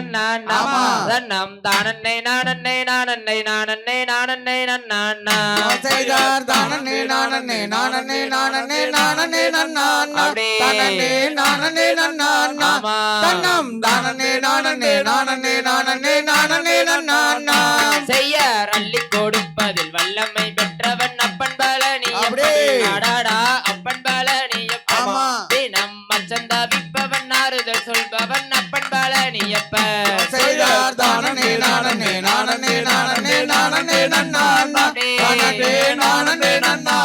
தன்னம் தானன்னை நானன்னை நானன்னை நானன்னை நானன்னை நன்னா செய்தார் தானே நானே நானே நானே நானே நன்னா அப்படியே. தானே நானே நன்னா ஆமா. தன்னம் தானே நானே நானே நானே நானே நன்னா செய்ய அள்ளி கொடுப்பதில் வல்லமை பெற்றவன் அப்பன் பழனி அப்படியே. பழனி செய்தார் தானே நானே நானே நானே நானே தானே நானே நன்னா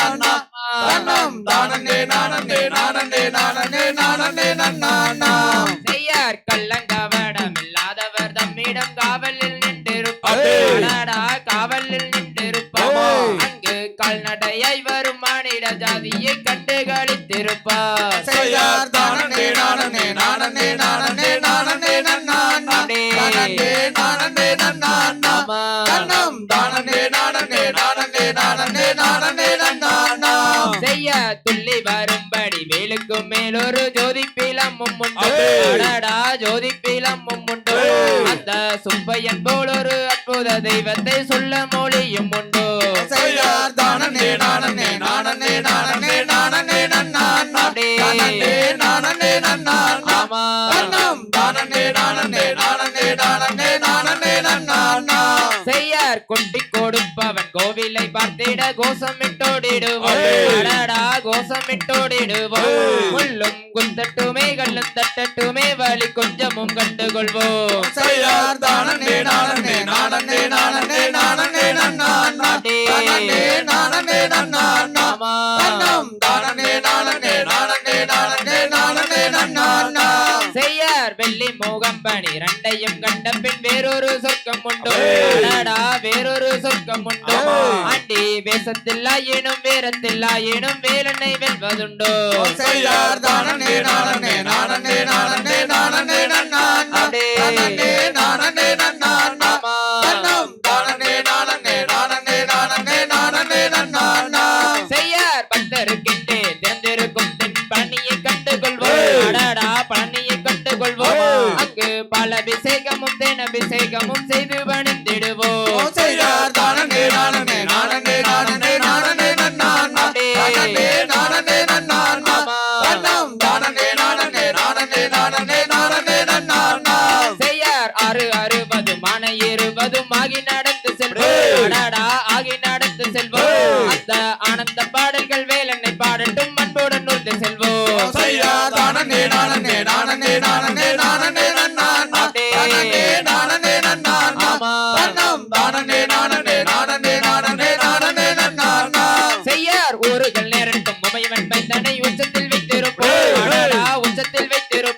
தன்னம் தானே நானே நானே நானே நானே செய்யார் கள்ளங்கவடம் இல்லாதவர் தம்மிடம் காவலில் நின்றிருப்பார் காவலில் நின்றிருப்பார். அங்கு கால்நடையாய் வரும் மானிட ஜாதியை கண்டு களித்திருப்பார் செய்தார் தானே நானே நானே நானே நானே ஆமா. தன்னம் தானே நானே நானே நானே நானே நன்னா செய்ய துள்ளி வரும்படி வேலுக்கு மேலொரு ஜோதி பீலமும் உண்டு அதே. அடடா ஜோதி பீலமும் உண்டு ஏய். அந்த சுப்பையன் போல் ஒரு அற்புத தெய்வத்தை சொல்ல மொழியும் உண்டு செய்தார் பார்த்திட கோஷமிட்டோடிடுவோம். கோஷமிட்டோடிடுவோம். முள்ளும் குந்தட்டுமே கல்லும் தட்டட்டுமே வழி கொஞ்சமும் கண்டுகொள்வோம். மோகம் பணி ரெண்டையும் கண்ட பின் வேறொரு சொர்க்கம் உண்டு. அடடா வேறொரு சொர்க்கம் உண்டு ஆமா. ஆண்டி வேஷத்தில் ஆயினும் வேரத்தில் ஆயினும் வேலனை வெல்வதுண்டோ தானே நானே நானே நானே நானே நானே பல அபிஷேகமும் தேன் அபிஷேகமும் செய்து வணிந்திடுவோம் செய்யார் தானே நானே நானே நானே நானே நன்னா தானே நானே நன்னா ஆமா. தன்னம் தானே நானே நானே நானே நானே நன்னா செய்யார் ஆறு அறுபது மான இருபதும் ஆகி நடந்து செல்வோம். ஆகி நடந்து செல்வோம். அந்த ஆனந்த பாடல்கள் வேலனை பாடட்டும். அன்புடன் நூர்ந்து செல்வோம்.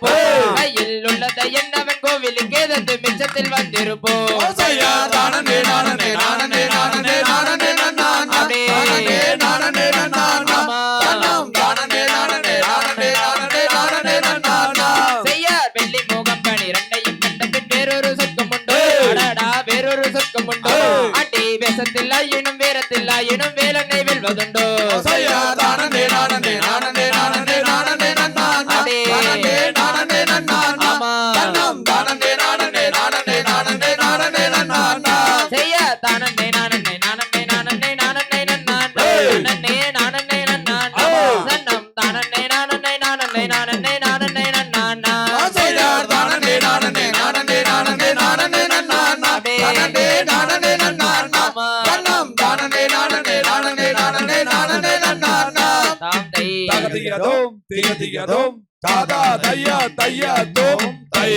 உண்டு. ஏய். அடடா வேறொரு சொர்க்கம் உண்டு. ஏய். ஆண்டி வேஷத்தில் ஆயினும் வேரத்தில் ஆயினும் வேலனை வெல்வதுண்டோ தகதியதோம் திகதியதோம் தாதா தையா தையா தோம் தை.